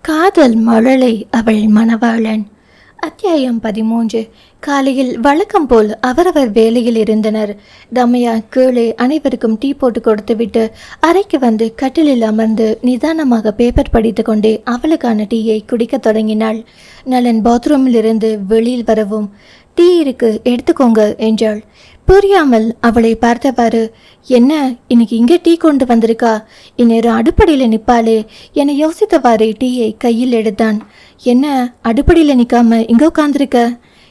காதல் மழலை அவள் மணவாளன். அத்தியாயம் பதிமூன்று. காலையில் வழக்கம் போல் அவரவர் வேலையில் இருந்தனர். தமையா கீழே அனைவருக்கும் டீ போட்டு கொடுத்துவிட்டு அறைக்கு வந்து கட்டிலில் அமர்ந்து நிதானமாக பேப்பர் படித்து கொண்டே அவளுக்கான டீயை குடிக்கத் தொடங்கினாள். நலன் பாத்ரூமில் இருந்து வெளியில் வரவும் டீ இருக்கு எடுத்துக்கோங்க என்றாள். புரியாமல் அவளை பார்த்தவாறு என்ன இன்னைக்கு இங்கே டீ கொண்டு வந்திருக்கா? இந்நேரம் அடுப்படியில் நிற்பாளே என யோசித்தவாறு டீயை கையில் எடுத்தான். என்ன அடுப்படியில் நிற்காம இங்கே உட்காந்துருக்க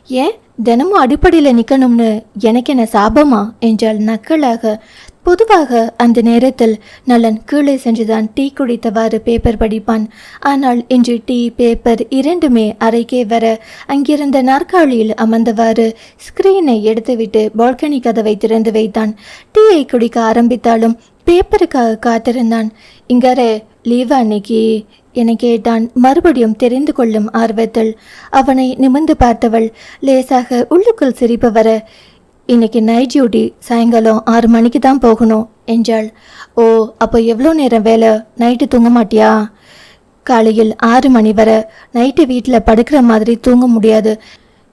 ஏன் தினமும் அடிப்படையில் நிற்கணும்னு எனக்கு என்ன சாபமா? என்றால் நக்கலாக பொதுவாக அந்த நேரத்தில் நலன் கீழே சென்றுதான் டீ குடித்தவாறு பேப்பர் படிப்பான். ஆனால் இன்று டீ பேப்பர் இரண்டுமே அறைக்கே வர அங்கிருந்த நாற்காலியில் அமர்ந்தவாறு ஸ்கிரீனை எடுத்துவிட்டு பால்கனி கதவை திறந்து வைத்தான். டீயை குடிக்க ஆரம்பித்தாலும் பேப்பருக்காக காத்திருந்தான். இங்கரே லீவா அன்னைக்கு? என கேட்டான். மறுபடியும் தெரிந்து கொள்ளும் ஆர்வத்தில் அவனை நிமிர்ந்து பார்த்தவள் லேசாக உள்ளுக்குள் சிரிப்பு வர இன்னைக்கு நைட் டியூட்டி சாயங்காலம் ஆறு மணிக்கு தான் போகணும் என்றாள். ஓ அப்போ எவ்வளோ நேரம் வேலை? நைட்டு தூங்க மாட்டியா? காலையில் ஆறு மணி வரை. நைட்டு வீட்டில் படுக்கிற மாதிரி தூங்க முடியாது.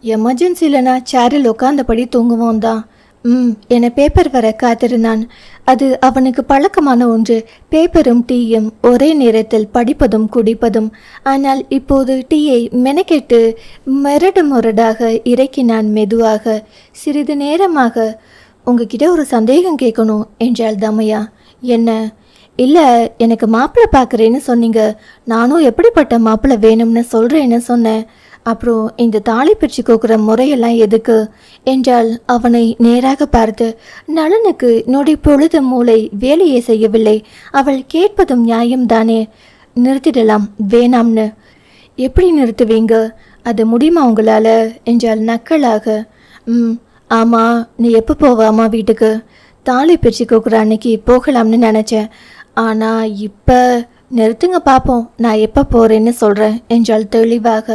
எமர்ஜென்சிலனா சேரில் உட்காந்தபடி தூங்குவோம் தான். ம் என பேப்பர் வர காத்திருந்தான். அது அவனுக்கு பழக்கமான ஒன்று. பேப்பரும் டீயும் ஒரே நேரத்தில் படிப்பதும் குடிப்பதும். ஆனால் இப்போது டீயை மெனக்கெட்டு மிரடு முரடாக இறக்கினான் மெதுவாக. சிறிது நேரமாக உங்ககிட்ட ஒரு சந்தேகம் கேட்கணும் என்றாள் தமையா. என்ன? இல்லை எனக்கு மாப்பிள்ளை பார்க்குறேன்னு சொன்னீங்க. நானும் எப்படிப்பட்ட மாப்பிள்ளை வேணும்னு சொல்கிறேன்னு சொன்னேன். அப்புறம் இந்த தாலி பிரிச்சு கோக்குற முறையெல்லாம் எதுக்கு? என்றால் அவனை நேராக பார்த்து நலனுக்கு நொடி பொழுது மூளை வேலையே செய்யவில்லை. அவள் கேட்பதும் நியாயம்தானே? நிறுத்திடலாம் வேணாம்னு. எப்படி நிறுத்துவீங்க? அது முடியுமா உங்களால்? என்றால் நக்கலாக. ம் ஆமாம் நீ எப்போ போவாமா வீட்டுக்கு? தாலி பிரிச்சு கோக்குற அன்னைக்கு போகலாம்னு நினச்சேன். ஆனால் இப்போ நிறுத்துங்க பார்ப்போம் நான் எப்போ போகிறேன்னு சொல்கிறேன் என்றால் தெளிவாக.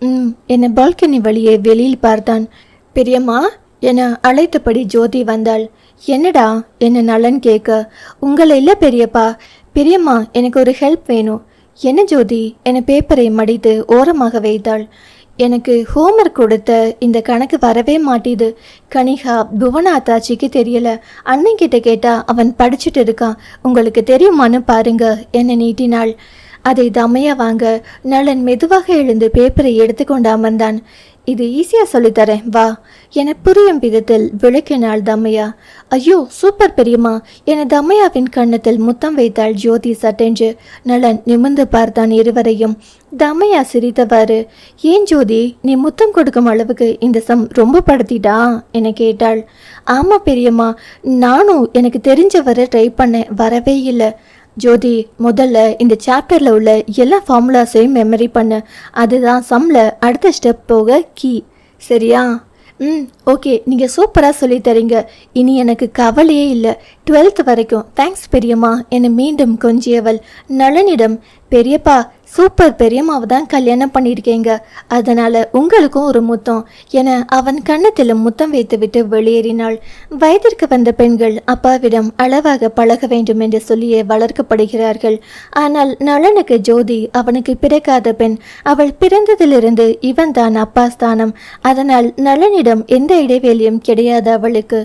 ம் என்னை பால்கனி வழியே வெளியில் பார்த்தான். பெரியம்மா என அழைத்தபடி ஜோதி வந்தாள். என்னடா என்ன நலன் கேட்க? உங்களை இல்லை பெரியப்பா. பெரியம்மா எனக்கு ஒரு ஹெல்ப் வேணும். என்ன ஜோதி? என பேப்பரை மடித்து ஓரமாக வைத்தாள். எனக்கு ஹோம்ஒர்க் கொடுத்த இந்த கணக்கு வரவே மாட்டேது. கனிகா புவனா அத்தாச்சிக்கு தெரியல. அண்ணன் கிட்ட கேட்டா அவன் படிச்சுட்டு இருக்கான். உங்களுக்கு தெரியுமான்னு பாருங்க என்ன நீட்டினாள். அதை தமையா வாங்க நலன் மெதுவாக எழுந்து பேப்பரை எடுத்துக்கொண்டு அமர்ந்தான். இது ஈஸியா சொல்லித்தரேன் வா. என புரியும் விதத்தில் விளக்கினாள் தம்மையா ஐயோ சூப்பர் பெரியம்மா. என தம்மையாவின் கன்னத்தில் முத்தம் வைத்தாள் ஜோதி சட்டென்று. நலன் நிமிர்ந்து பார்த்தான் இருவரையும். தம்மையா சிரித்தவாறு ஏன் ஜோதி நீ முத்தம் கொடுக்கும் அளவுக்கு இந்த சம் ரொம்ப படுத்திட்டா? என கேட்டாள். ஆமா பெரியம்மா நானும் எனக்கு தெரிஞ்சவரை ட்ரை பண்ணேன் வரவே இல்லை. ஜோதி முதல்ல இந்த சாப்டரில் உள்ள எல்லா ஃபார்முலாஸையும் மெமரி பண்ணு. அதுதான் சம்மில் அடுத்த ஸ்டெப் போக கீ சரியா? ம் ஓகே நீங்கள் சூப்பராக சொல்லித் தரீங்க. இனி எனக்கு கவலையே இல்லை. டுவெல்த் வரைக்கும். தேங்க்ஸ் பெரியம்மா. என மீண்டும் கொஞ்சியவள். நளனிடம் பெரியப்பா சூப்பர் பெரியம்மாவை தான் கல்யாணம் பண்ணியிருக்கீங்க. அதனால் உங்களுக்கும் ஒரு முத்தம். என அவன் கன்னத்தில் முத்தம் வைத்துவிட்டு வெளியேறினாள். வயதிற்கு வந்த பெண்கள் அப்பாவிடம் அளவாக பழக வேண்டும் என்று சொல்லியே வளர்க்கப்படுகிறார்கள். ஆனால் நளனுக்கு ஜோதி அவனுக்கு பிறக்காத பெண். அவள் பிறந்ததிலிருந்து இவன் தான் அப்பா ஸ்தானம். அதனால் நளனிடம் எந்த இடைவேளியும் கிடையாது அவளுக்கு.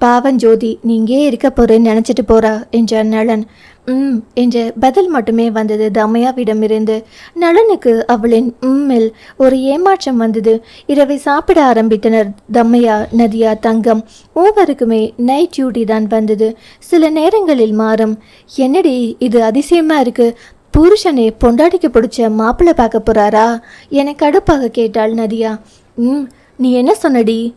பாவன் ஜோதி நீங்கே இருக்க போறேன்னு நினச்சிட்டு போறா என்றான் நளன். ம் என்ற பதில் மட்டுமே வந்தது. தமையாவிடமிருந்து நளனுக்கு அவளின் உம்மில் ஒரு ஏமாற்றம் வந்தது. இரவை சாப்பிட ஆரம்பித்தனர் தம்மையா நதியா தங்கம் ஒவ்வொருக்குமே நைட் டியூட்டி தான் வந்தது. சில நேரங்களில் மாறும். என்னடி இது அதிசயமாக இருக்கு? புருஷனே பொண்டாட்டிக்கு பிடிச்ச மாப்பிள்ளை பார்க்க போறாரா? என கடுப்பாக கேட்டாள் நதியா. ம் நீ என்ன சொன்னடி?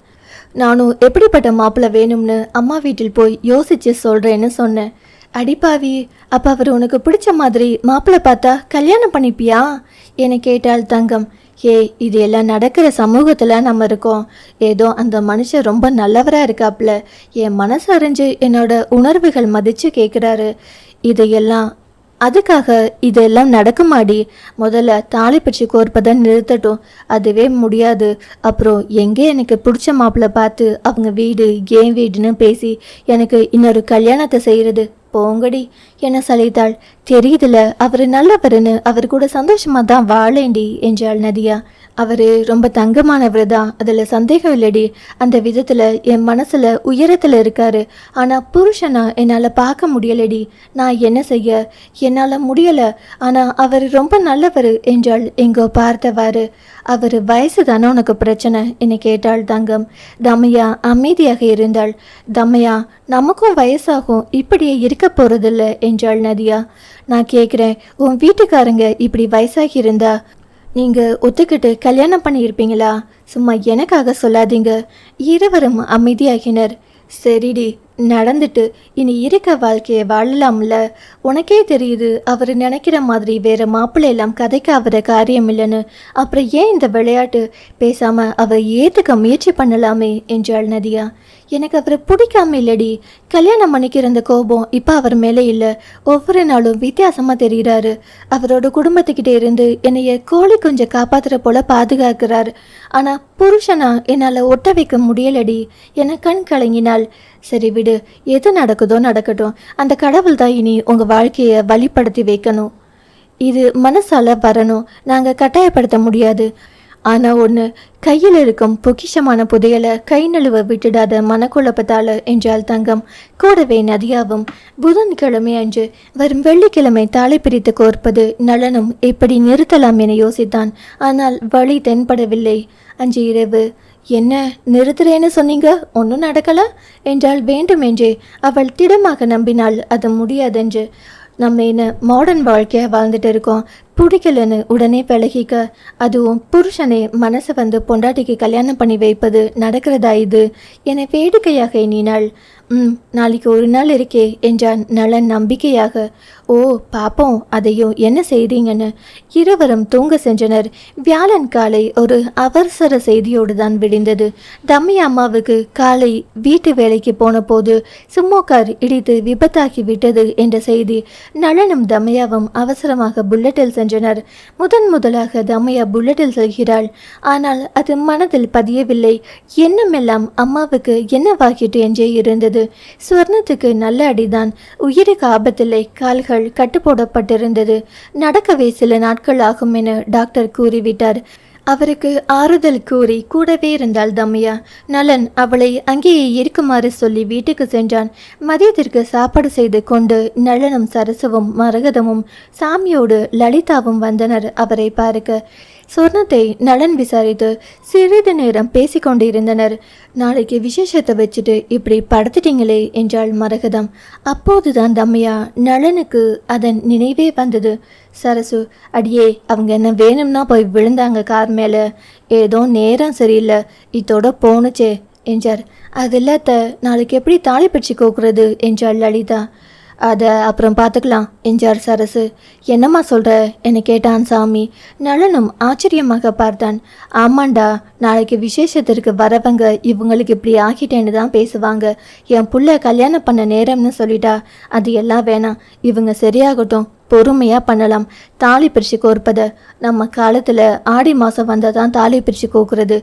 நானும் எப்படிப்பட்ட மாப்பிள்ளை வேணும்னு அம்மா வீட்டில் போய் யோசிச்சு சொல்கிறேன்னு சொன்னேன். அடிப்பாவி அப்போ அவர் உனக்கு பிடிச்ச மாதிரி மாப்பிள்ளை பார்த்தா கல்யாணம் பண்ணிப்பியா? என கேட்டாள் தங்கம். ஏ இது எல்லாம் நடக்கிற சமூகத்தில் நம்ம இருக்கோம். ஏதோ அந்த மனுஷன் ரொம்ப நல்லவராக இருக்காப்புல என் மனசு அறிஞ்சு என்னோட உணர்வுகள் மதித்து கேட்குறாரு இதையெல்லாம் அதுக்காக இதெல்லாம் நடக்குமாடி? முதல்ல தாலி பிடிச்சி கோர்ப்பதை நிறுத்தட்டும். அதுவே முடியாது. அப்புறம் எங்கே எனக்கு பிடிச்ச மாப்பிள்ளை பார்த்து அவங்க வீடு ஏன் வீடுன்னு பேசி எனக்கு இன்னொரு கல்யாணத்தை செய்கிறது போங்கடி என சலித்தாள். தெரியுதுல அவர் நல்லவருன்னு அவர் கூட சந்தோஷமா தான் வாழேண்டி என்றாள் நதியா. அவரு ரொம்ப தங்கமானவர் தான் அதில் சந்தேகம் இல்லடி. அந்த விதத்தில் என் மனசில் உயரத்தில் இருக்காரு. ஆனால் புருஷனா என்னால் பார்க்க முடியலடி. நான் என்ன செய்ய? என்னால் முடியலை. ஆனால் அவர் ரொம்ப நல்லவர் என்றாள் எங்கோ பார்த்தவாறு. அவர் வயசு தானே உனக்கு பிரச்சனை? என்னை கேட்டாள் தங்கம். தமையா அமைதியாக இருந்தாள். தமையா நமக்கும் வயசாகும். இப்படியே இருக்க போகிறதில்ல என்றாள் நதியா. நான் கேட்குறேன் உன் வீட்டுக்காரங்க இப்படி வயசாகி இருந்தா நீங்கள் ஒத்துக்கிட்டு கல்யாணம் பண்ணியிருப்பீங்களா? சும்மா எனக்காக சொல்லாதீங்க. இருவரும் அமைதியாகினர். சரிடி நடந்துட்டு இனி இருக்க வாழ்க்கையை வாழலாம்ல. உனக்கே தெரியுது அவர் நினைக்கிற மாதிரி வேற மாப்பிள்ளை எல்லாம் கதைக்க அவர காரியம் இல்லைன்னு. அப்புறம் ஏன் இந்த விளையாட்டு? பேசாமல் அவர் ஏற்றுக்க முயற்சி பண்ணலாமே என்றாள் நதியா. எனக்கு அவரை பிடிக்காம இல்லடி. கல்யாணம் பண்ணிக்கிற அந்த கோபம் இப்போ அவர் மேலே இல்லை. ஒவ்வொரு நாளும் வித்தியாசமாக தெரிகிறாரு. அவரோட குடும்பத்துக்கிட்டே இருந்து என்னைய கோழி கொஞ்சம் காப்பாத்துற போல பாதுகாக்கிறார். ஆனால் புருஷனா என்னால் ஒட்ட வைக்க முடியலடி. என கண் கலங்கினால் சரி விடு எது நடக்குதோ நடக்கட்டும். அந்த கடவுள் தான் இனி உங்கள் வாழ்க்கையை வழிப்படுத்தி வைக்கணும். இது மனசால வரணும். நாங்கள் கட்டாயப்படுத்த முடியாது. ஆனால் ஒன்று கையில் இருக்கும் பொக்கிஷமான புதையலை கை நழுவ விட்டுடாத மனக்குழப்பத்தால் என்றால் தங்கம். கூடவே நதியாவும் புதன்கிழமை அன்று வரும் வெள்ளிக்கிழமை தாலை பிரித்து கோர்ப்பது நலனும் எப்படி நிறுத்தலாம் என யோசித்தான். ஆனால் வழி தென்படவில்லை. அன்று இரவு என்ன நிறுத்துறேன்னு சொன்னீங்க? ஒன்றும் நடக்கல? என்றால் வேண்டுமென்றே அவள் திடமாக நம்பினால் அது முடியாதென்று. நம்ம என்ன மாடர்ன் வாழ்க்கையாக வாழ்ந்துட்டு இருக்கோம். பிடிக்கலன்னு உடனே விலகிக்க அதுவும் புருஷனே மனசை வந்து பொண்டாட்டிக்கு கல்யாணம் பண்ணி வைப்பது நடக்கிறதா இது? என வேடிக்கையாக எண்ணினாள். ம் நாளைக்கு ஒரு நாள் இருக்கே என்றான் நலன் நம்பிக்கையாக. ஓ பாப்போம் அதையும் என்ன செய்றீங்கன்னு? இருவரும் தூங்க சென்றனர். வியாழன் காலை ஒரு அவசர செய்தியோடு தான் விடிந்தது. தம்மி அம்மாவுக்கு காலை வீட்டு வேலைக்கு போன போது சும்மோக்கார் இடித்து விபத்தாக்கி விட்டது என்ற செய்தி நலனும் தம்மையாவும் அவசரமாக புல்லட்டில் சென்றனர். முதன் முதலாக தம்மையா புல்லட்டில் செல்கிறாள் ஆனால் அது மனதில் பதியவில்லை. எண்ணமெல்லாம் அம்மாவுக்கு என்னவாகிட்டு என்றே இருந்தது. சுவர்ணத்துக்கு நல்ல அடிதான். உயிருக்கு ஆபத்தில்லை. கால்கள் கட்டுப்போடப்பட்டிருந்தது. நடக்கவே சில நாட்கள் ஆகும் என டாக்டர் கூறிவிட்டார். அவருக்கு ஆறுதல் கூறி கூடவே இருந்தாள் தம்யா. நலன் அவளை அங்கேயே இருக்குமாறு சொல்லி வீட்டுக்கு சென்றான். மதியத்திற்கு சாப்பாடு செய்து கொண்டு நலனும் சரசுவும் மரகதமும் சாமியோடு லலிதாவும் வந்தனர். அவரை பார்க்க சொர்ணத்தை நலன் விசாரித்து சிறிது நேரம் பேசிக்கொண்டிருந்தனர். நாளைக்கு விசேஷத்தை வச்சுட்டு இப்படி படுத்துட்டீங்களே என்றாள் மரகதம். அப்போதுதான் தம்மையா நலனுக்கு அதன் நினைவே வந்தது. சரசு அடியே அவங்க என்ன வேணும்னா போய் விழுந்தாங்க கார் மேலே. ஏதோ நேரம் சரியில்லை இதோட போணுச்சே என்றார். அது இல்லாத நாளைக்கு எப்படி தாலி பிடிச்சி கோக்குறது? என்றாள் லலிதா. அதை அப்புறம் பார்த்துக்கலாம் என்றார் சரசு. என்னம்மா சொல்கிற என்னை கேட்டான் சாமி. நலனும் ஆச்சரியமாக பார்த்தான். ஆமாண்டா நாளைக்கு விசேஷத்திற்கு வரவங்க இவங்களுக்கு இப்படி ஆகிட்டேன்னு தான் பேசுவாங்க. என் புள்ள கல்யாணம் பண்ண நேரம்னு சொல்லிட்டா. அது எல்லாம் வேணாம். இவங்க சரியாகட்டும் பொறுமையாக பண்ணலாம். தாலி பிரித்து கோர்ப்பதை. நம்ம காலத்தில் ஆடி மாதம் வந்தால் தான் தாலி பிரித்து கோக்குறது.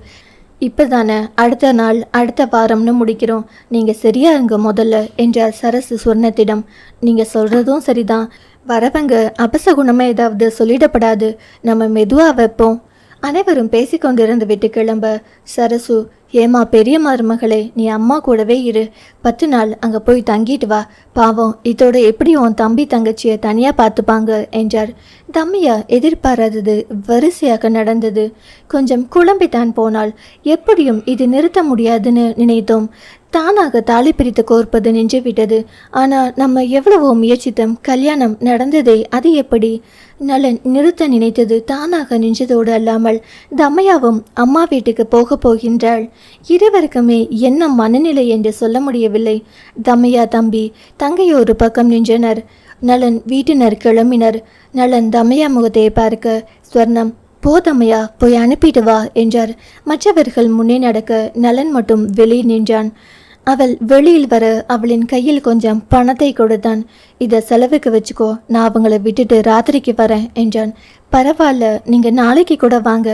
இப்போ தானே அடுத்த நாள் அடுத்த வாரம்னு முடிக்கிறோம். நீங்கள் சரியா இருங்க முதல்ல என்றார் சரசு சொர்ணத்திடம். நீங்கள் சொல்கிறதும் சரிதான். வரவங்க அபசகுணமாக ஏதாவது சொல்லிடப்படாது. நம்ம மெதுவாக வைப்போம். அனைவரும் பேசிக்கொண்டிருந்து விட்டு கிளம்ப. சரசு ஏமா பெரிய மருமகளே நீ அம்மா கூடவே இரு. பத்து நாள் அங்கே போய் தங்கிட்டு வா. பாவம் இதோட எப்படி உன் தம்பி தங்கச்சியை தனியாக பார்த்துப்பாங்க என்றார். தம்மியா எதிர்பாராதது வரிசையாக நடந்தது. கொஞ்சம் குழம்பித்தான் போனால் எப்படியும் இது நிறுத்த முடியாதுன்னு நினைத்தோம். தானாக தாலி பிரித்து கோர்ப்பது நின்று விட்டது ஆனால் நம்ம எவ்வளவோ முயற்சித்தோம். கல்யாணம் நடந்ததே அது எப்படி? நலன் நிறுத்த நினைத்தது தானாக நின்றதோடு அல்லாமல் தம்மையாவும் அம்மா வீட்டுக்கு போக போகின்றாள். இருவருக்குமே என்ன மனநிலை என்று சொல்ல முடியவில்லை. தம்மையா தம்பி தங்கை ஒரு பக்கம் நின்றனர். நலன் வீட்டினர் கிளம்பினர். நலன் தமையா முகத்தை பார்க்க ஸ்வர்ணம் போதமையா போய் அனுப்பிட்டு வா என்றார். மற்றவர்கள் முன்னே நடக்க நலன் மட்டும் வெளியே நின்றான். அவள் வெளியில் வர அவளின் கையில் கொஞ்சம் பணத்தை கொடுத்தான். இதை செலவுக்கு வச்சுக்கோ நான் அவங்கள விட்டுட்டு ராத்திரிக்கு வரேன் என்றான். பரவாயில்ல நீங்கள் நாளைக்கு கூட வாங்க.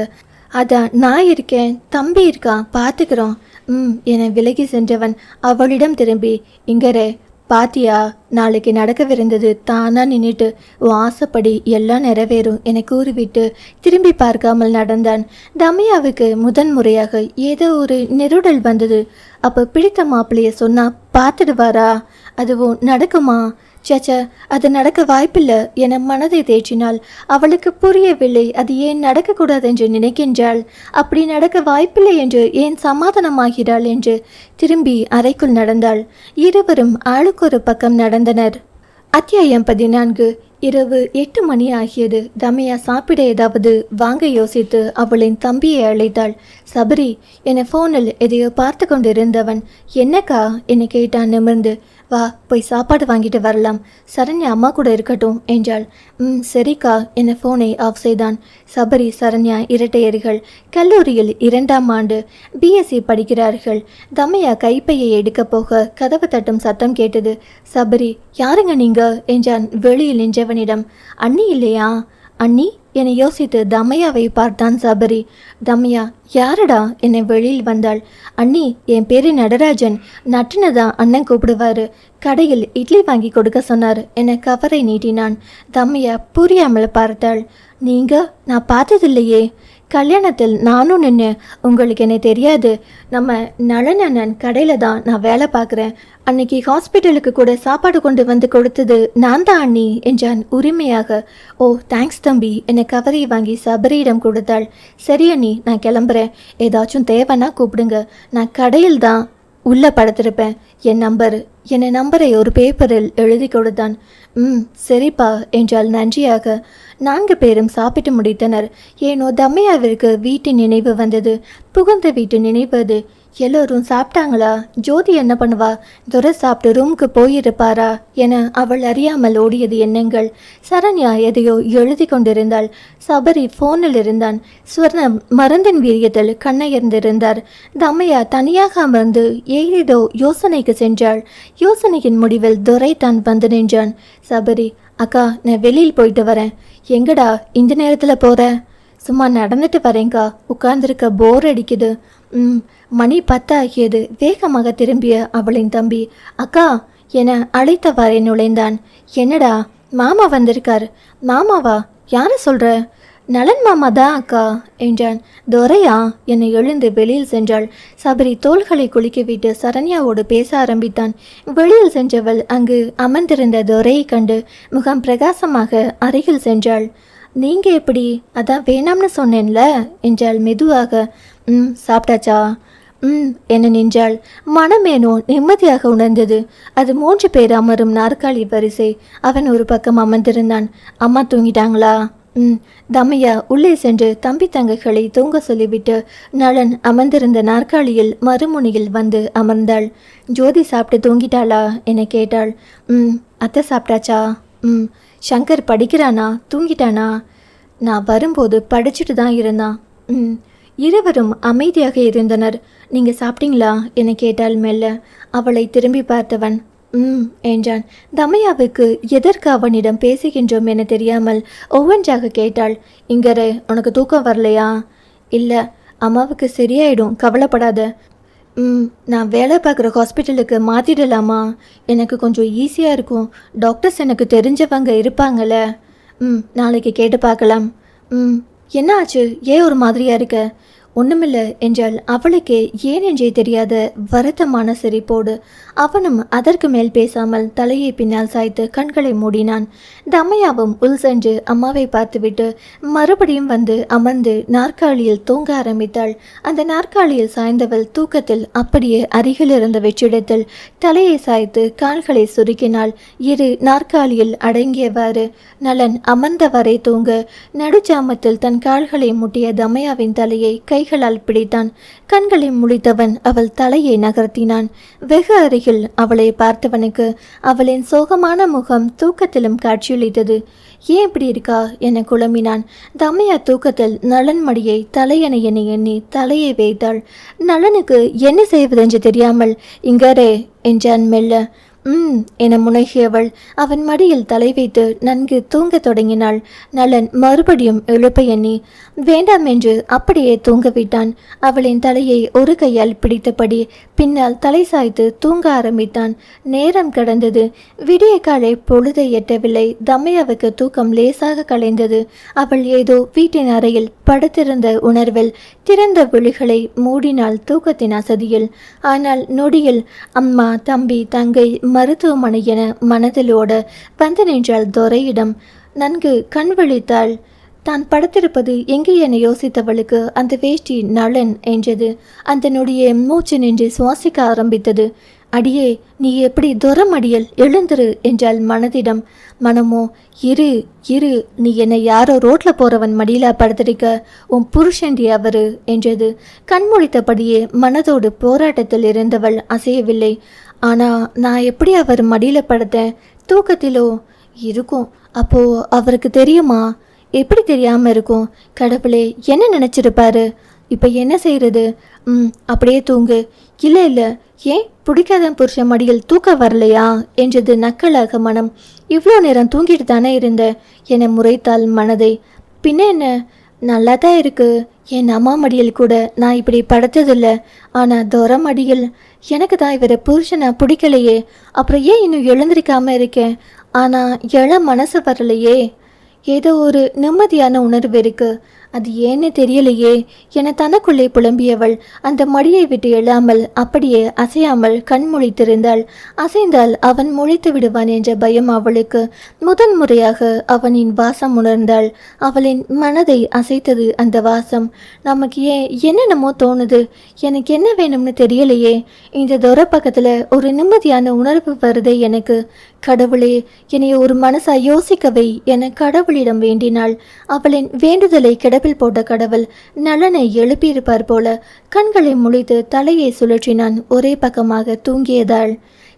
அதான் நான் இருக்கேன் தம்பி இருக்கான் பார்த்துக்கிறோம் ம் என விலகி சென்றவன் அவளிடம் திரும்பி இங்கரே பாத்தியா நாளைக்கு நடக்கவிருந்தது தானா நின்றுட்டு வாசப்படி ஆசைப்படி எல்லாம் நிறைவேறும் என கூறிவிட்டு திரும்பி பார்க்காமல் நடந்தான். தமயாவுக்கு முதன் முறையாக ஏதோ ஒரு நெருடல் வந்தது. அப்போ பிடித்த மாப்பிள்ளைய சொன்னா பார்த்துடுவாரா? அதுவும் நடக்குமா? சேச்ச அது நடக்க வாய்ப்பில்லை என மனதை தேற்றினாள். அவளுக்கு புரியவில்லை அது ஏன் நடக்கக்கூடாது என்று நினைக்கின்றாள். அப்படி நடக்க வாய்ப்பில்லை என்று ஏன் சமாதானமாகிறாள் என்று திரும்பி அறைக்குள் நடந்தாள். இருவரும் ஆளுக்கொரு பக்கம் நடந்தனர். அத்தியாயம் பதினான்கு. இரவு எட்டு மணி ஆகியது. தமையா சாப்பிட ஏதாவது வாங்க யோசித்து அவளின் தம்பியை அழைத்தாள். சபரி என ஃபோனில் எதையோ பார்த்து கொண்டிருந்தவன் என்னக்கா? என்னை கேட்டான் நிமிர்ந்து. வா போய் சாப்பாடு வாங்கிட்டு வரலாம். சரண்யா அம்மா கூட இருக்கட்டும் என்றாள். ம் சரிக்கா என ஃபோனை ஆஃப் செய்தான். சபரி சரண்யா இரட்டையர்கள் கல்லூரியில் இரண்டாம் ஆண்டு பிஎஸ்சி படிக்கிறார்கள். தமையா கைப்பையை எடுக்க போக கதவு தட்டும் சத்தம் கேட்டது. சபரி யாருங்க நீங்க? என்றான் வெளியில் நின்றவனிடம். அண்ணி இல்லையா? அண்ணி என்னை யோசித்து தமையாவை பார்த்தான் சபரி. தமையா யாரடா என்னை வெளியில் வந்தாள்? அண்ணி என் பேரு நடராஜன் நட்டினை தான் அண்ணன் கூப்பிடுவாரு. கடையில் இட்லி வாங்கி கொடுக்க சொன்னார். என கவரை நீட்டினான். தமையா புரியாமல் பார்த்தாள். நீங்க நான் பார்த்ததில்லையே. கல்யாணத்தில் நானும் நின்று உங்களுக்கு என்ன தெரியாது. நம்ம நளனண்ணன் கடையில் தான் நான் வேலை பார்க்குறேன். அன்னைக்கு ஹாஸ்பிட்டலுக்கு கூட சாப்பாடு கொண்டு வந்து கொடுத்தது நான் தான் அண்ணி என்றான் உரிமையாக. ஓ தேங்க்ஸ் தம்பி. என்னை கவரி வாங்கி சபரியிடம் கொடுத்தாள். சரி அண்ணி நான் கிளம்புறேன். ஏதாச்சும் தேவைன்னா கூப்பிடுங்க. நான் கடையில் தான் உள்ளே படுத்திருப்பேன். என் நம்பர் என் நம்பரை ஒரு பேப்பரில் எழுதி கொடுத்தான். ம் சரிப்பா என்றால் நன்றியாக. நான்கு பேரும் சாப்பிட்டு முடித்தனர். ஏனோ தம்மையாவிற்கு வீட்டின் நினைவு வந்தது. புகுந்த வீட்டு நினைவு அது எல்லோரும் சாப்பிட்டாங்களா? ஜோதி என்ன பண்ணுவா? துரை சாப்பிட்டு ரூமுக்கு போயிருப்பாரா? என அவள் அறியாமல் ஓடியது எண்ணங்கள். சரண்யா எதையோ எழுதி கொண்டிருந்தாள். சபரி ஃபோனில் இருந்தான். ஸ்வர்ணம் மருந்தின் வீரியத்தில் கண்ணையர்ந்திருந்தார். தம்மையா தனியாக அமர்ந்து ஏதேதோ யோசனைக்கு சென்றாள். யோசனையின் முடிவில் துரை தான் வந்து நின்றான். சபரி அக்கா நான் வெளியில் போயிட்டு வரேன். எங்கடா இந்த நேரத்தில் போகிற சும்மா நடந்துட்டு வரேங்க்கா உட்கார்ந்துருக்க போர் அடிக்குது. ம் மணி பத்தாகியது. வேகமாக திரும்பிய அவளின் தம்பி அக்கா என அழைத்தவாறே நுழைந்தான். என்னடா மாமா வந்திருக்கார். மாமாவா? யாரை சொல்கிற நலன் மாமா தான் அக்கா என்றான். துரையா என்னை எழுந்து வெளியில் சென்றாள். சபரி தோள்களை குலுக்கிவிட்டு சரண்யாவோடு பேச ஆரம்பித்தான். வெளியில் சென்றவள் அங்கு அமர்ந்திருந்த துரையை கண்டு முகம் பிரகாசமாக அருகில் சென்றாள். நீங்க எப்படி? அதான் வேணாம்னு சொன்னேன்ல என்றாள் மெதுவாக. ம் சாப்பிட்டாச்சா? ம் என நின்றாள். மனமேனோ நிம்மதியாக உணர்ந்தது. அது மூன்று பேர் அமரும் நாற்காலி வரிசை. அவன் ஒரு பக்கம் அமர்ந்திருந்தான். அம்மா தூங்கிட்டாங்களா? தமையா உள்ளே சென்று தம்பி தங்கைகளை தூங்க சொல்லிவிட்டு நளன் அமர்ந்திருந்த நாற்காலியில் மறுமுனையில் வந்து அமர்ந்தாள். ஜோதி சாப்பிட்டு தூங்கிட்டாளா? என கேட்டாள். ம் அத்தை சாப்பிட்டாச்சா? ம் சங்கர் படிக்கிறானா? தூங்கிட்டானா? நான் வரும்போது படிச்சுட்டு தான் இருந்தான். ம் இருவரும் அமைதியாக இருந்தனர். நீங்கள் சாப்பிட்டீங்களா? என கேட்டாள் மெல்ல. அவளை திரும்பி பார்த்தவன் ம் என்றான். தமையாவுக்கு எதற்கு அவனிடம் பேசுகின்றோம் என தெரியாமல் ஒவ்வொன்றாக கேட்டாள். இங்கரே உனக்கு தூக்கம் வரலையா? இல்லை அம்மாவுக்கு சரியாயிடும் கவலைப்படாத. ம் நான் வேலை பார்க்குற ஹாஸ்பிட்டலுக்கு மாற்றிடலாமா எனக்கு கொஞ்சம் ஈஸியாக இருக்கும். டாக்டர்ஸ் எனக்கு தெரிஞ்சவங்க இருப்பாங்கள்ல ம் நாளைக்கு கேட்டு பார்க்கலாம். ம் என்ன ஆச்சு ஏன் ஒரு மாதிரியாக இருக்க? ஒண்ணுமில்ல என்றால் அவளுக்கே ஏன் என்றே தெரியாத வருத்தமான சிரிப்போடு அவனும் அதற்கு மேல் பேசாமல் தலையை பின்னால் சாய்த்து கண்களை மூடினான். தமையாவும் உள் சென்று அம்மாவை பார்த்துவிட்டு மறுபடியும் வந்து அமர்ந்து நாற்காலியில் தூங்க ஆரம்பித்தாள். அந்த நாற்காலியில் சாய்ந்தவள் தூக்கத்தில் அப்படியே அருகில் இருந்த வெற்றிடத்தில் தலையை சாய்த்து கால்களை சுருக்கினாள். இரு நாற்காலியில் அடங்கியவாறு நலன் அமர்ந்தவரை தூங்க நடுச்சாமத்தில் தன் கால்களை முட்டிய தமையாவின் தலையை கை கைகளால் பிடித்தான். கண்களை முழித்தவன் அவள் தலையை நகர்த்தினான். வெகு அருகில் அவளை பார்த்தவனுக்கு அவளின் சோகமான முகம் தூக்கத்திலும் காட்சியளித்தது. ஏன் இப்படி இருக்கா? என குழம்பினான். தமையா தூக்கத்தில் நலன் மடியை தலையணை என எண்ணி தலையை வைத்தாள். நலனுக்கு என்ன செய்வதென்று தெரியாமல் இங்கரே என்றான் மெல்ல. ம் என முனகியவள் அவன் மடியில் தலை வைத்து நன்கு தூங்கத் தொடங்கினாள். நலன் மறுபடியும் எழுப்ப எண்ணி வேண்டாம் என்று அப்படியே தூங்கவிட்டான். அவளின் தலையை ஒரு கையால் பிடித்தபடி பின்னால் தலை சாய்த்து தூங்க ஆரம்பித்தான். நேரம் கடந்தது. விடிய காலை பொழுதை எட்டவில்லை. தம்மையாவுக்கு தூக்கம் லேசாக கலைந்தது. அவள் ஏதோ வீட்டின் அறையில் படுத்திருந்த உணர்வில் திறந்த விழிகளை மூடினாள் தூக்கத்தின் அசதியில். ஆனால் நொடியில் அம்மா தம்பி தங்கை மருத்துவமனை என மனதிலோடு வந்து நின்றாள் துரையிடம். நன்கு கண் விழித்தாள். தான் படுத்திருப்பது எங்கே? என யோசித்தவளுக்கு அந்த வேஷ்டி நலன் என்றது. அந்த நொடியே மூச்சு நின்று சுவாசிக்க ஆரம்பித்தது. அடியே நீ எப்படி துரம் அடியல் எழுந்திரு என்றாள் மனதிடம். மனமோ இரு இரு நீ என்னை யாரோ ரோட்ல போறவன் மடியில படுத்திருக்க உன் புருஷன்டி அவரு என்றது. கண்முழித்தபடியே மனதோடு போராட்டத்தில் இருந்தவள் அசையவில்லை. ஆனா நான் எப்படி அவர் மடியில படுத்தேன்? தூக்கத்திலோ? இருக்கும். அப்போ அவருக்கு தெரியுமா? எப்படி தெரியாம இருக்கும்? கடவுளே என்ன நினைச்சிருப்பாரு? இப்ப என்ன செய்யறது ம் அப்படியே தூங்கு. இல்லை இல்லை. ஏன்? பிடிக்காத புருஷன் மடியில் தூக்க வரலையா? என்றது நக்கலாக மனம். இவ்வளோ நேரம் தூங்கிட்டு தானே இருந்த என முறைத்தாள் மனதை. பின்ன என்ன? நல்லா தான் இருக்குது என் அம்மா மடியில் கூட நான் இப்படி படுத்ததில்ல. ஆனால் துர மடியில் எனக்கு தான் இவரை புருஷனை பிடிக்கலையே. அப்புறம் ஏன் இன்னும் எழுந்திருக்காமல் இருக்கேன்? ஆனால் எழ மனசு வரலையே. ஏதோ ஒரு நிம்மதியான உணர்வு இருக்குது அது ஏன்னு தெரியலையே என தனக்குள்ளே புலம்பியவள் அந்த மடியை விட்டு எழாமல் அப்படியே அசையாமல் கண் முழித்திருந்தாள். அசைந்தால் அவன் முழித்து விடுவான் என்ற பயம் அவளுக்கு. முதன் முறையாக அவனின் வாசம் உணர்ந்தாள். அவளின் மனதை அசைத்தது அந்த வாசம். நமக்கு ஏன் என்னென்னமோ தோணுது. எனக்கு என்ன வேணும்னு தெரியலையே. இந்த துர பக்கத்தில் ஒரு நிம்மதியான உணர்வு வருதே எனக்கு. கடவுளே என்னை ஒரு மனசா யோசிக்கவை என கடவுளிடம் வேண்டினாள். அவளின் வேண்டுதலை கிடப்பில் போட்ட கடவுள் நலனை எழுப்பியிருப்பார் போல கண்களை முழித்து தலையை சுழற்றினான். ஒரே பக்கமாக தூங்கியதாள்.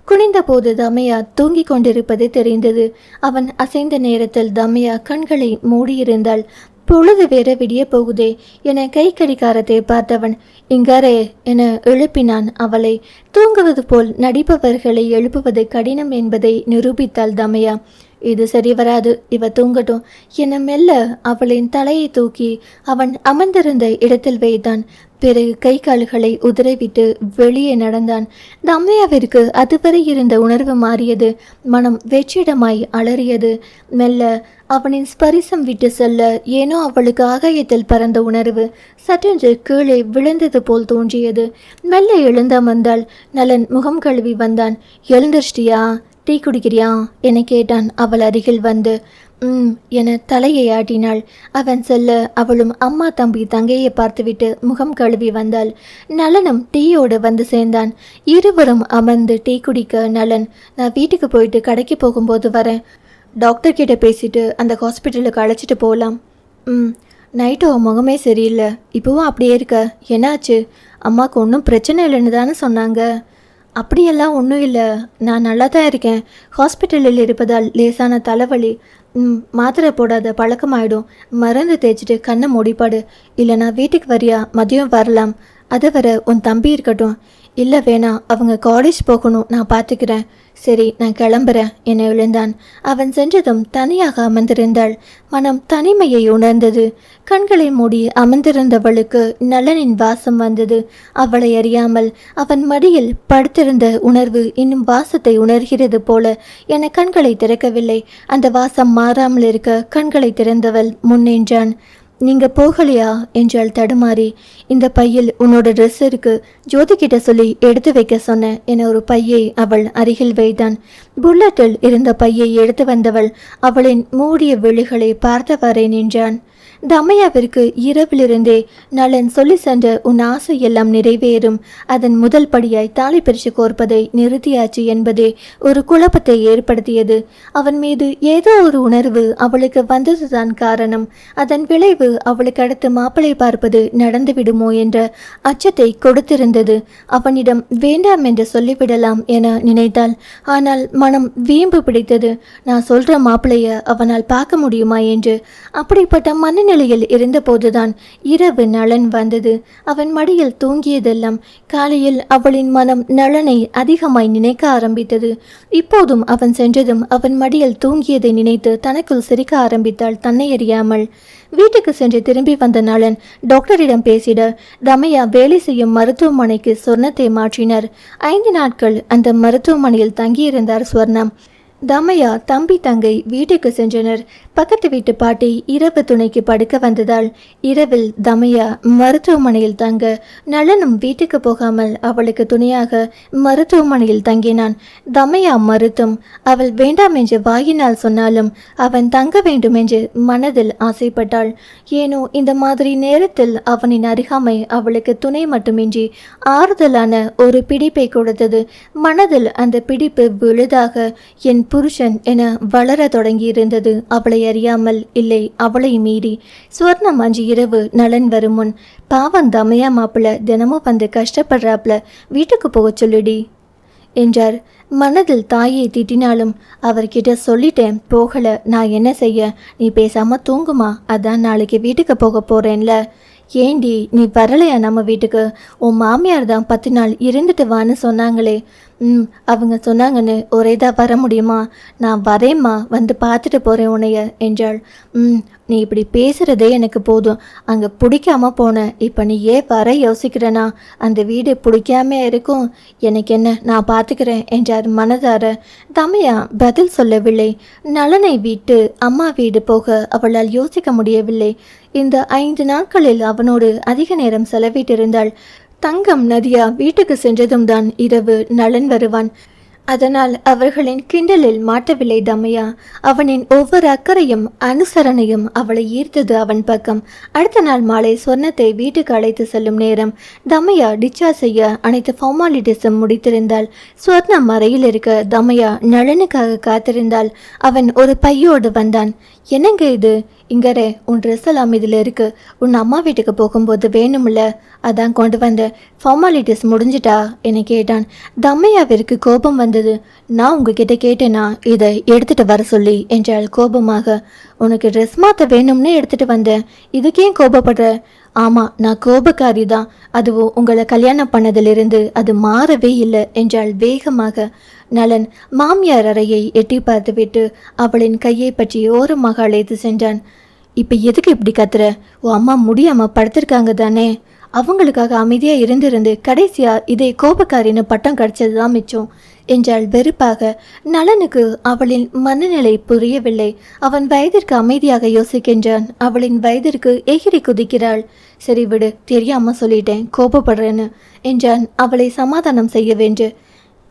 குனிந்தபோது தமையா தூங்கிக் கொண்டிருப்பது தெரிந்தது. அவன் அசைந்த நேரத்தில் தமையா கண்களை மூடியிருந்தாள். பொழுது வேற விடிய போகுதே என கை கடிகாரத்தை பார்த்தவன் இங்காரே என எழுப்பினான் அவளை. தூங்குவது போல் நடிப்பவர்களை எழுப்புவது கடினம் என்பதை நிரூபித்தாள் தமையா. இது சரி வராது. இவ தூங்கட்டும். என மெல்ல அவளின் தலையை தூக்கி அவன் அமர்ந்திருந்த இடத்தில் வைத்தான். பிறகு கை கால்களை உதறிவிட்டு வெளியே நடந்தான். தம்மையாவிற்கு அதுவரை இருந்த உணர்வு மாறியது. மனம் வெற்றிடமாய் அலறியது. மெல்ல அவனின் ஸ்பரிசம் விட்டு செல்ல ஏனோ அவளுக்கு ஆகாயத்தில் பறந்த உணர்வு சற்றென்று கீழே விழுந்தது போல் தோன்றியது. மெல்ல எழுந்தமர்ந்தாள். நலன் முகம் கழுவி வந்தான். எழுந்திருஷ்டியா? டீ குடிக்கிறியா? என கேட்டான். அவள் அருகில் வந்து ம் என தலையை ஆட்டினாள். அவன் செல்ல அவளும் அம்மா தம்பி தங்கையை பார்த்துவிட்டு முகம் கழுவி வந்தாள். நலனும் டீயோடு வந்து சேர்ந்தான். இருவரும் அமர்ந்து டீ குடிக்க நலன் நான் வீட்டுக்கு போயிட்டு கடைக்கு போகும்போது வரேன். டாக்டர் கிட்ட பேசிட்டு அந்த ஹாஸ்பிட்டலுக்கு அழைச்சிட்டு போகலாம் ம் நைட்டு முகமே சரியில்லை. இப்போவும் அப்படியே இருக்க. என்னாச்சு? அம்மாவுக்கு ஒன்றும் பிரச்சனை இல்லைன்னு தானே சொன்னாங்க. அப்படியெல்லாம் ஒன்றும் இல்லை. நான் நல்லா தான் இருக்கேன். ஹாஸ்பிட்டலில் இருப்பதால் லேசான தலைவலி மாத்திரை போடாத பழக்கமாயிடும். மருந்து தேய்ச்சிட்டு கண்ணை மூடிப்பாடு. இல்லைனா வீட்டுக்கு வரியா? மதியம் வரலாம். அதை வர உன் தம்பி இருக்கட்டும். இல்லை வேணாம் அவங்க காலேஜ் போகணும் நான் பார்த்துக்கிறேன் சரி நான் கிளம்புறேன் என எழுந்தான். அவன் சென்றதும் தனியாக அமர்ந்திருந்தாள். மனம் தனிமையை உணர்ந்தது. கண்களை மூடி அமர்ந்திருந்தவளுக்கு நலனின் வாசம் வந்தது. அவளை அறியாமல் அவன் மடியில் படுத்திருந்த உணர்வு இன்னும் வாசத்தை உணர்கிறது போல என கண்களை திறக்கவில்லை. அந்த வாசம் மாறாமல் இருக்க கண்களை திறந்தவள் முன்னின்றான். நீங்க போகலையா? என்றாள் தடுமாறி. இந்த பையில் உன்னோட ட்ரெஸ் இருக்கு. ஜோதி கிட்ட சொல்லி எடுத்து வைக்க சொன்னேன் என ஒரு பையை அவள் அருகில் வைத்தான். புல்லட்டில் இருந்த பையை எடுத்து வந்தவள் அவளின் மூடிய விழிகளை பார்த்தவாறே நின்றான். தமையாவிற்கு இரவிலிருந்தே நலன் சொல்லி சென்ற உன் ஆசை எல்லாம் நிறைவேறும். அதன் முதல் படியாய் தாலி பிரிச்சு கோர்ப்பதை நிறுத்தியாச்சு என்பதே ஒரு குழப்பத்தை ஏற்படுத்தியது. அவன் மீது ஏதோ ஒரு உணர்வு அவளுக்கு வந்ததுதான் காரணம். அதன் விளைவு அவளுக்கு அடுத்து மாப்பிளை பார்ப்பது நடந்துவிடுமோ என்ற அச்சத்தை கொடுத்திருந்தது. அவனிடம் வேண்டாம் என்று சொல்லிவிடலாம் என நினைத்தாள். ஆனால் மனம் வீம்பு பிடித்தது. நான் சொல்ற மாப்பிளைய அவனால் பார்க்க முடியுமா என்று. அப்படிப்பட்ட மனநிலை மனநிலையில் இருந்தபோதுதான் இரவு நலன் வந்தது. அவன் மடியில் தூங்கியதெல்லாம் காலையில் அவளின் மனம் நலனை அதிகமாய் நினைக்க ஆரம்பித்தது. இப்போதும் அவன் சென்றதும் அவன் மடியில் தூங்கியதை நினைத்து தனக்குள் சிரிக்க ஆரம்பித்தாள் தன்னை அறியாமல். வீட்டுக்கு சென்று திரும்பி வந்த நலன் டாக்டரிடம் பேசிட ரமையா வேலை செய்யும் மருத்துவமனைக்கு சொர்ணத்தை மாற்றினர். ஐந்து நாட்கள் அந்த மருத்துவமனையில் தங்கியிருந்தார் ஸ்வர்ணம் தமையா தம்பி தங்கை வீட்டுக்கு சென்றனர். பக்கத்து வீட்டு பாட்டி இரவு துணைக்கு படுக்க வந்ததால் இரவில் தமையா மருத்துவமனையில் தங்க நலனும் வீட்டுக்கு போகாமல் அவளுக்கு துணையாக மருத்துவமனையில் தங்கினான். தமையா மறுத்தும் அவள் வேண்டாம் என்று வாயினால் சொன்னாலும் அவன் தங்க வேண்டும் என்று மனதில் ஆசைப்பட்டாள். ஏனோ இந்த மாதிரி நேரத்தில் அவனின் அருகாமை அவளுக்கு துணை மட்டுமின்றி ஆறுதலான ஒரு பிடிப்பை கொடுத்தது. மனதில் அந்த பிடிப்பு விழுதாக என் புருஷன் என வளர தொடங்கியிருந்தது. அவளை அறியாமல் இல்லை அவளை மீறி. சுவர்ணம் அஞ்சு இரவு நலன் வரும் முன் பாவம் தமையா மாப்பிள்ள தினமும் வந்து கஷ்டப்படுறாப்புல வீட்டுக்கு போகச் சொல்லுடி என்றார். மனதில் தாயை திட்டினாலும் அவர்கிட்ட சொல்லிட்டேன் போகல நான் என்ன செய்ய நீ பேசாம தூங்குமா அதான் நாளைக்கு வீட்டுக்கு போக போறேன்ல. ஏண்டி நீ வரலையா நம்ம வீட்டுக்கு? உன் மாமியார் தான் பத்து நாள் இருந்துட்டு வான்னு சொன்னாங்களே ம் அவங்க சொன்னாங்கன்னு ஒரே தான் வர முடியுமா? நான் வரேம்மா வந்து பார்த்துட்டு போகிறேன் உன்னைய என்றாள். ம் நீ இப்படி பேசுகிறதே எனக்கு போதும். அங்கே பிடிக்காம போனேன் இப்போ நீ ஏன் வர யோசிக்கிறனா? அந்த வீடு பிடிக்காம இருக்கும். எனக்கு என்ன நான் பார்த்துக்கிறேன் என்றார் மனதார. தமையா பதில் சொல்லவில்லை. நலனை விட்டு அம்மா வீடு போக அவளால் யோசிக்க முடியவில்லை. இந்த ஐந்து நாட்களில் அவனோடு அதிக நேரம் செலவிட்டிருந்தாள். தங்கம் நதியா வீட்டுக்கு சென்றதும் தான் இரவு நலன் வருவான். அதனால் அவர்களின் கிண்டலில் மாட்டவில்லை தமையா. அவனின் ஒவ்வொரு அக்கறையும் அனுசரணையும் அவளை ஈர்த்தது அவன் பக்கம். அடுத்த நாள் மாலை சொர்ணத்தை வீட்டுக்கு அழைத்து செல்லும் நேரம் தமையா டிச்சார்ஜ் செய்ய அனைத்து ஃபார்மாலிட்டிஸும் முடித்திருந்தாள். சொர்ணம் மறையில் இருக்க தமையா நலனுக்காக காத்திருந்தாள். அவன் ஒரு பையோடு வந்தான். என்னங்க இது? இங்கரே உன் ட்ரெஸ் எல்லாம் இதில் இருக்கு. உன் அம்மா வீட்டுக்கு போகும்போது வேணும்ல? அதான் கொண்டு வந்தேன் ஃபார்மாலிட்டிஸ் முடிஞ்சிட்டா? என கேட்டான். தம்மையாவிற்கு கோபம் வந்தது. நான் உங்ககிட்ட கேட்டேனா? இதை எடுத்துட்டு வர சொல்லி என்றாள் கோபமாக. உனக்கு ட்ரெஸ் மாற்ற வேணும்னு எடுத்துட்டு வந்தேன். இதுக்கே கோபப்படுற? ஆமாம் நான் கோபக்காரி தான் அதுவும் உங்களை கல்யாணம் பண்ணதிலிருந்து அது மாறவே இல்லை என்றாள் வேகமாக. நலன் மாமியார் அறையை எட்டி பார்த்துவிட்டு அவளின் கையை பற்றி ஓரமாக அழைத்து சென்றான். இப்போ எதுக்கு இப்படி கத்துற? உன் அம்மா முடியாமல் படுத்திருக்காங்க தானே? அவங்களுக்காக அமைதியாக இருந்திருந்து கடைசியா இதே கோபக்காரின்னு பட்டம் கிடச்சது தான் மிச்சம். என்றாள் வெறுப்பாக. நலனுக்கு அவளின் மனநிலை புரியவில்லை. அவன் வயதிற்கு அமைதியாக யோசிக்கின்றான். அவளின் வயதிற்கு எகிரி குதிக்கிறாள். சரி விடு தெரியாம சொல்லிட்டேன் கோபப்படுறேன்னு என்றான். அவளை சமாதானம் செய்ய வென்று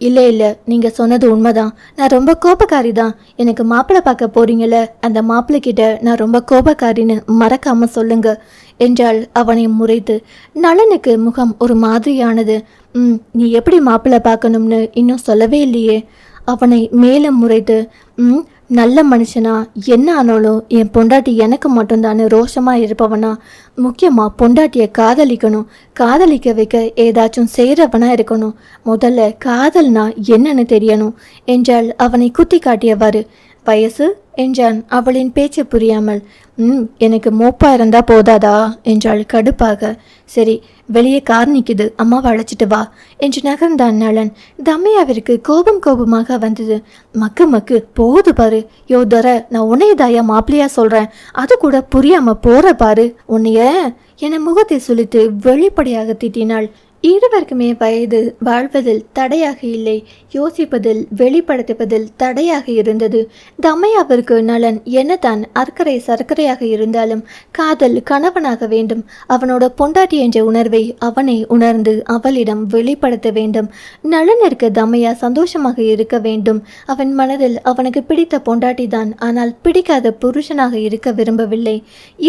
இல்லை இல்லை நீங்கள் சொன்னது உண்மைதான். நான் ரொம்ப கோபக்காரி தான் எனக்கு மாப்பிள்ளை பார்க்க போறீங்கள அந்த மாப்பிள்ளை கிட்ட நான் ரொம்ப கோபக்காரின்னு மறக்காம சொல்லுங்க. என்றாள் அவனை முறைத்து. நலனுக்கு முகம் ஒரு மாதிரியானது. ம் நீ எப்படி மாப்பிள்ளை பார்க்கணும்னு இன்னும் சொல்லவே இல்லையே. அவனை மேலும் முறைத்து. ம் நல்ல மனுஷனா என்ன ஆனாலும் என் பொண்டாட்டி எனக்கு மட்டும்தானே ரோஷமாக இருப்பவனா. முக்கியமாக பொண்டாட்டியை காதலிக்கணும். காதலிக்க வைக்க ஏதாச்சும் செய்கிறவனா இருக்கணும். முதல்ல காதல்னா என்னன்னு தெரியணும் என்றால் அவனை குத்தி காட்டியவாறு வயசு? என்றான் அவளின் பேச்சு புரியாமல். ம் எனக்கு மோப்பா இருந்தா போதாதா? என்றாள் கடுப்பாக. சரி வெளியே கார் நிற்குது அம்மாவை அழைச்சிட்டு வா என்று நகர்ந்தான் நலன் தம்மையாவிற்கு கோபம் கோபமாக வந்தது. மக்கு மக்கு போகுது பாரு. யோ தர நான் உன்னையதாயா மாப்பிள்ளையா சொல்கிறேன் அது கூட புரியாமல் போகிற பாரு. உன்னைய? என முகத்தை சுளித்து வெளிப்படையாக திட்டினாள். இருவருக்குமே வயது வாழ்வதில் தடையாக இல்லை. யோசிப்பதில் வெளிப்படுத்துவதில் தடையாக இருந்தது. தமையாவிற்கு நலன் என்னதான் அர்க்கரை சர்க்கரையாக இருந்தாலும் காதல் கணவனாக வேண்டும். அவனோட பொண்டாட்டி என்ற உணர்வை அவனை உணர்ந்து அவளிடம் வெளிப்படுத்த வேண்டும். நலனிற்கு தமையா சந்தோஷமாக இருக்க வேண்டும். அவன் மனதில் அவனுக்கு பிடித்த பொண்டாட்டி தான். ஆனால் பிடிக்காத புருஷனாக இருக்க விரும்பவில்லை.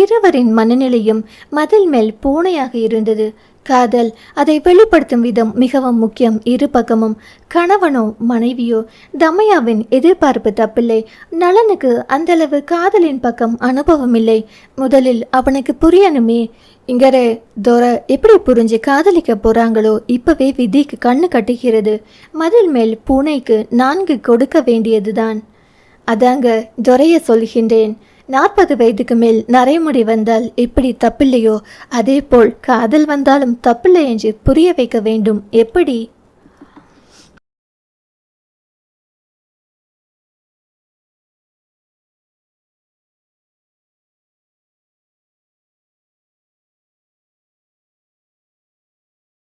இருவரின் மனநிலையும் மதில் மேல் பூனையாக இருந்தது. காதல். அதை வெளிப்படுத்தும் விதம் மிகவும் முக்கியம். இரு பக்கமும். கணவனோ மனைவியோ தமையாவின் எதிர்பார்ப்பு தப்பில்லை. நலனுக்கு அந்தளவு காதலின் பக்கம் அனுபவம் இல்லை முதலில் அவனுக்கு புரியணுமே இங்கரே தோர எப்படி புரிஞ்சு காதலிக்க போறாங்களோ இப்பவே விதிக்கு கண்ணு கட்டுகிறது. மதில் மேல் பூனைக்கு நான்கு கொடுக்க வேண்டியதுதான். அதாங்க துரைய சொல்கின்றேன். நாற்பது வயதுக்கு மேல் நரைமுடி வந்தால் எப்படி தப்பில்லையோ? அதேபோல் காதல் வந்தாலும் தப்பில்லை என்று புரிய வைக்க வேண்டும். எப்படி?